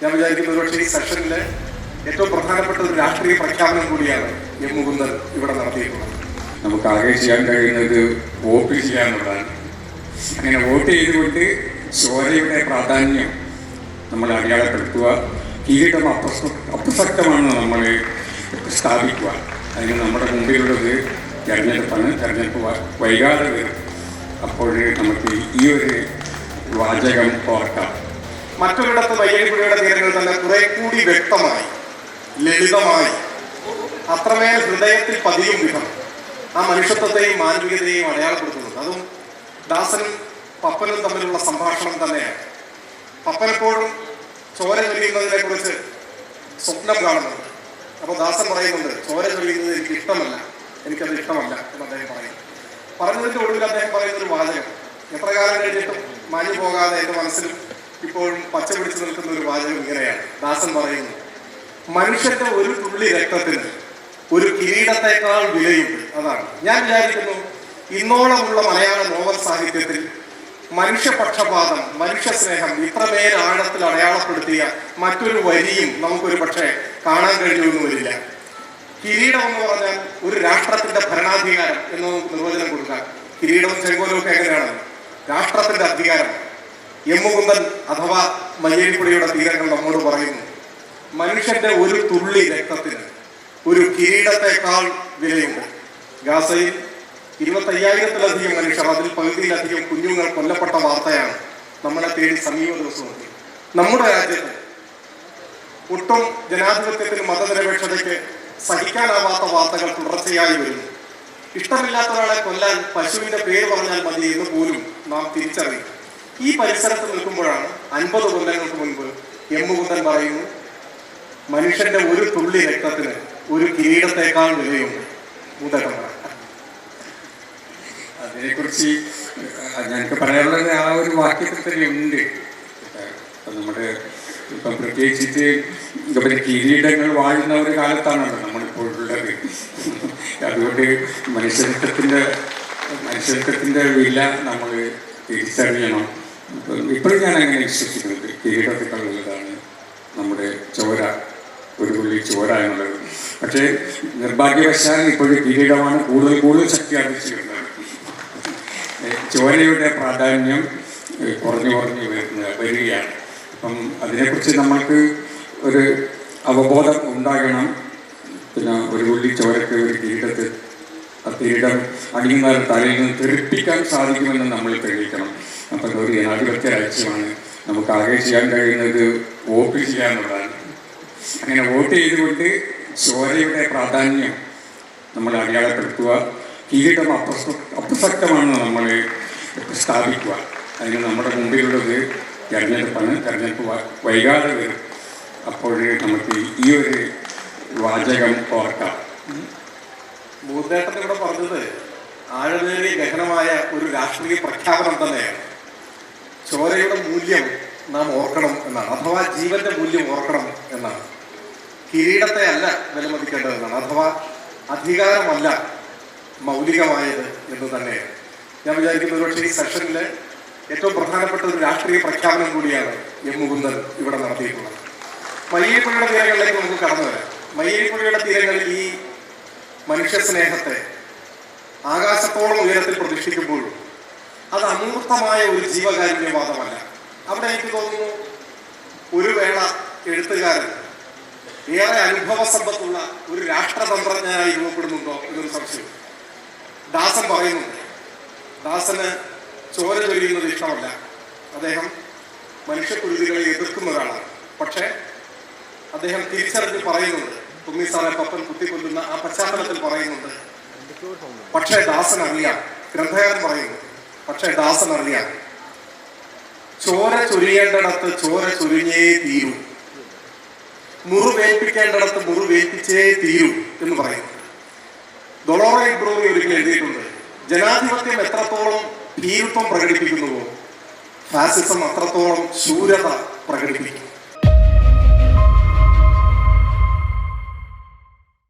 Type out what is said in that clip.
ഞാൻ വിചാരിക്കുന്നത് ഒരുപക്ഷെ ഈ സെഷനിലെ ഏറ്റവും പ്രധാനപ്പെട്ട ഒരു രാഷ്ട്രീയ പ്രഖ്യാപനം കൂടിയാണ് എം മുകുന്ദൻ ഇവിടെ നടത്തിയിട്ടുള്ളത്. നമുക്ക് ആകെ ചെയ്യാൻ കഴിയുന്നത് വോട്ട് ചെയ്യാനുള്ളതാണ്. അങ്ങനെ വോട്ട് ചെയ്തുകൊണ്ട് ചോരയുടെ പ്രാധാന്യം നമ്മൾ അടയാളപ്പെടുത്തുക കിരീടം അപ്രസ അപ്രസക്തമാണ് നമ്മൾ സ്ഥാപിക്കുക. അതിന് നമ്മുടെ മുമ്പിലുള്ളത് തിരഞ്ഞെടുപ്പാണ്. തിരഞ്ഞെടുപ്പ് വൈകാതെ വരും. അപ്പോൾ നമുക്ക് ഈ ഒരു വാചകം ഓർക്കാം. മറ്റൊരിടത്ത് വയ്യഴിപ്പുഴയുടെ തീരങ്ങൾ തന്നെ കുറെ കൂടി വ്യക്തമായി ലളിതമായി. അത്രമേൽ ഹൃദയത്തിൽ പതിയും വിധം ആ മനുഷ്യത്വത്തെയും മാനവികതയെയും അടയാളപ്പെടുത്തുന്നുണ്ട്. അതും ദാസനും പപ്പനും തമ്മിലുള്ള സംഭാഷണം തന്നെയാണ്. പപ്പനെപ്പോഴും ചോര ചൊല്ലിയുന്നതിനെ കുറിച്ച് സ്വപ്നം കാണുന്നുണ്ട്. അപ്പോൾ ദാസൻ പറയുന്നുണ്ട് ചോര ചൊല്ലിയുന്നത് എനിക്ക് ഇഷ്ടമല്ല. എനിക്കത് ഇഷ്ടമല്ല എന്ന് അദ്ദേഹം പറയുന്നു പറഞ്ഞതിന്റെ ഒടുവിൽ അദ്ദേഹം പറയുന്നൊരു വാചകം എത്ര കാലം കഴിഞ്ഞിട്ടും മാഞ്ഞു പോകാതെ എന്റെ മനസ്സിൽ ഇപ്പോഴും പച്ച പിടിച്ചു നിൽക്കുന്ന ഒരു വാചകം ഇങ്ങനെയാണ്. ദാസൻ പറയുന്നു മനുഷ്യന്റെ ഒരു തുള്ളി രക്തത്തിന് ഒരു കിരീടത്തെക്കാൾ വിലയുണ്ട് അതാണ്. ഞാൻ വിചാരിക്കുന്നു ഇന്നോളമുള്ള മലയാള നോവൽ സാഹിത്യത്തിൽ മനുഷ്യപക്ഷപാതം മനുഷ്യസ്നേഹം ഇത്രമേൽ ആഴത്തിൽ അടയാളപ്പെടുത്തിയ മറ്റൊരു വരിയും നമുക്കൊരു പക്ഷേ കാണാൻ കഴിഞ്ഞൊന്നും വരില്ല കിരീടം എന്ന് പറഞ്ഞാൽ ഒരു രാഷ്ട്രത്തിന്റെ ഭരണാധികാരം എന്ന് നിർവചനം കൊടുക്കാം. കിരീടവും ചെങ്കോലും ഒക്കെ എങ്ങനെയാണ് രാഷ്ട്രത്തിന്റെ അധികാരം. എം മുകുന്ദൻ അഥവാ മയ്യഴിപ്പുഴയുടെ തീരങ്ങൾ നമ്മോട് പറയുന്നു മനുഷ്യന്റെ ഒരു തുള്ളി രക്തത്തിന് ഒരു കിരീടത്തെക്കാൾ വിലയുണ്ട്. ഗാസയിൽ ഇരുപത്തയ്യായിരത്തിലധികം മനുഷ്യർ അതിൽ പകുതിയിലധികം കുഞ്ഞുങ്ങൾ കൊല്ലപ്പെട്ട വാർത്തയാണ് നമ്മളെ തേടി സമീപ ദിവസം നമ്മുടെ രാജ്യത്ത് ഒട്ടും ജനാധിപത്യത്തിന് മതനിരപേക്ഷതയ്ക്ക് സഹിക്കാനാവാത്ത വാർത്തകൾ തുടർച്ചയായി വരുന്നു. ഇഷ്ടമില്ലാത്ത ഒരാളെ കൊല്ലാൻ പശുവിന്റെ പേര് പറഞ്ഞാൽ മതി എന്ന് പോലും നാം തിരിച്ചറിയും ഈ പരിസരത്ത് നിൽക്കുമ്പോഴാണ് അൻപത് കൊല്ലങ്ങൾക്ക് മുൻപ് എം പറയുന്നു മനുഷ്യന്റെ ഒരു തുള്ളി രക്തത്തിന് ഒരു കിരീടത്തേക്കാൾ വിലയുണ്ട്. ഉദകമാണ്. അതിനെക്കുറിച്ച് ഞങ്ങൾക്ക് പറയാനുള്ളത് ആ ഒരു വാക്യത്തിൽ തന്നെ ഉണ്ട്. നമ്മുടെ ഇപ്പം പ്രത്യേകിച്ചിട്ട് ഇതുപോലെ കിരീടങ്ങൾ വാഴുന്ന ഒരു കാലത്താണല്ലോ നമ്മളിപ്പോഴുള്ളത് അതുകൊണ്ട് മനുഷ്യത്വത്തിന്റെ മനുഷ്യത്വത്തിന്റെ വില നമ്മൾ തിരിച്ചറിയണം. ഇപ്പോഴും ഞാൻ അങ്ങനെ വിശ്വസിക്കുന്നത്. കിരീടത്തേക്കാൾ വലുതാണ് നമ്മുടെ ചോര ഒരു പുള്ളി ചോര എന്നുള്ളത്. പക്ഷേ നിർഭാഗ്യവശാൽ ഇപ്പോഴും കിരീടമാണ് കൂടുതൽ കൂടുതൽ ശക്തി ആർജിച്ചിട്ടുള്ളത് ചോരയുടെ പ്രാധാന്യം കുറഞ്ഞു കുറഞ്ഞു വരുന്ന വരികയാണ്. അപ്പം അതിനെക്കുറിച്ച് നമ്മൾക്ക് ഒരു അവബോധം ഉണ്ടാകണം. പിന്നെ ഒരു പുള്ളി ചോരക്ക് ഒരു കിരീടത്തിൽ ആ കിരീടം അണിയുന്ന തലയിൽ നിന്ന് തെറിപ്പിക്കാൻ സാധിക്കുമെന്ന് നമ്മൾ തെളിയിക്കണം. അപ്പം ഒരു ജനാധിപത്യ രാജ്യമാണ് നമുക്ക് ആകെ ചെയ്യാൻ കഴിയുന്നത് വോട്ട് ചെയ്യുക എന്നുള്ളതാണ് അങ്ങനെ വോട്ട് ചെയ്തുകൊണ്ട് ചോരയുടെ പ്രാധാന്യം നമ്മൾ അടയാളപ്പെടുത്തുക കിരീടം അപ്രസ അപ്രസക്തമാണ് നമ്മൾ സ്ഥാപിക്കുക. അതിന് നമ്മുടെ മുമ്പിലുള്ളത് തെരഞ്ഞെടുപ്പാണ്. തെരഞ്ഞെടുപ്പ് വൈകാതെ വരും അപ്പോൾ നമുക്ക് ഈ ഒരു വാചകം ഓർക്കാം. മൂന്നേട്ടത്തിലൂടെ പറഞ്ഞത് ആഴമേറിയ ഗഹനമായ ഒരു രാഷ്ട്രീയ പ്രഖ്യാപനം തന്നെയാണ്. ചോരയുടെ മൂല്യം നാം ഓർക്കണം എന്നാണ്. അഥവാ ജീവന്റെ മൂല്യം ഓർക്കണം എന്നാണ്. കിരീടത്തെ അല്ല വിലമതിക്കേണ്ടതെന്നാണ്. അഥവാ അധികാരമല്ല മൗലികമായത് എന്ന് തന്നെയാണ്. ഞാൻ വിചാരിക്കുന്നത് ഒരുപക്ഷെ ഈ സെഷനിലെ ഏറ്റവും പ്രധാനപ്പെട്ട ഒരു രാഷ്ട്രീയ പ്രഖ്യാപനം കൂടിയാണ് എം മുകുന്ദൻ ഇവിടെ നടത്തിയിട്ടുള്ളത്. മയ്യപ്പുഴയുടെ തീരങ്ങളിലേക്ക് നമുക്ക് കടന്നു വരാം. മയ്യപ്പുഴയുടെ തീരങ്ങളിൽ ഈ മനുഷ്യ സ്നേഹത്തെ ആകാശത്തോളം ഉയരത്തിൽ പ്രതിഷ്ഠിക്കുമ്പോഴും അത് അമൂർത്തമായ ഒരു ജീവകാരുണ്യവാദമല്ല അവിടെ എനിക്ക് തോന്നുന്നു ഒരു വേള എഴുത്തുകാരൻ ഏറെ അനുഭവ സമ്പത്തുള്ള ഒരു രാഷ്ട്രതന്ത്രജ്ഞനായി രൂപപ്പെടുന്നുണ്ടോ എന്നൊരു സംശയം. ദാസൻ പറയുന്നുണ്ട്. ദാസന് ചോര ചൊരിയുന്നത് ഇഷ്ടമല്ല. അദ്ദേഹം മനുഷ്യക്കുരുതികളെ എതിർക്കുന്ന ഒരാളാണ്. പക്ഷേ അദ്ദേഹം തിരിച്ചറിഞ്ഞ് പറയുന്നുണ്ട്. തുമ്മിസാറെ പപ്പൻ കുത്തിക്കൊല്ലുന്ന ആ പശ്ചാത്തലത്തിൽ പറയുന്നുണ്ട്. പക്ഷേ ദാസൻ അറിയാം ഗ്രന്ഥകാരൻ പറയുന്നു പക്ഷേ ദാസൻ അറിയാം. ചോര ചൊരിയേണ്ടിടത്ത് ചോര ചൊരിഞ്ഞേ തീരൂ. മുറിവേൽപ്പിക്കേണ്ടിടത്ത് മുറിവേൽപ്പിച്ചേ തീരൂ എന്ന് പറയുന്നു ഡൊളോറ ഇബ്രോവി ഒരിക്കൽ എഴുതിയിട്ടുണ്ട്. ജനാധിപത്യം എത്രത്തോളം ഭീരുത്വം പ്രകടിപ്പിക്കുന്നുവോ ഫാസിസം അത്രത്തോളം ശൂരത പ്രകടിപ്പിക്കും.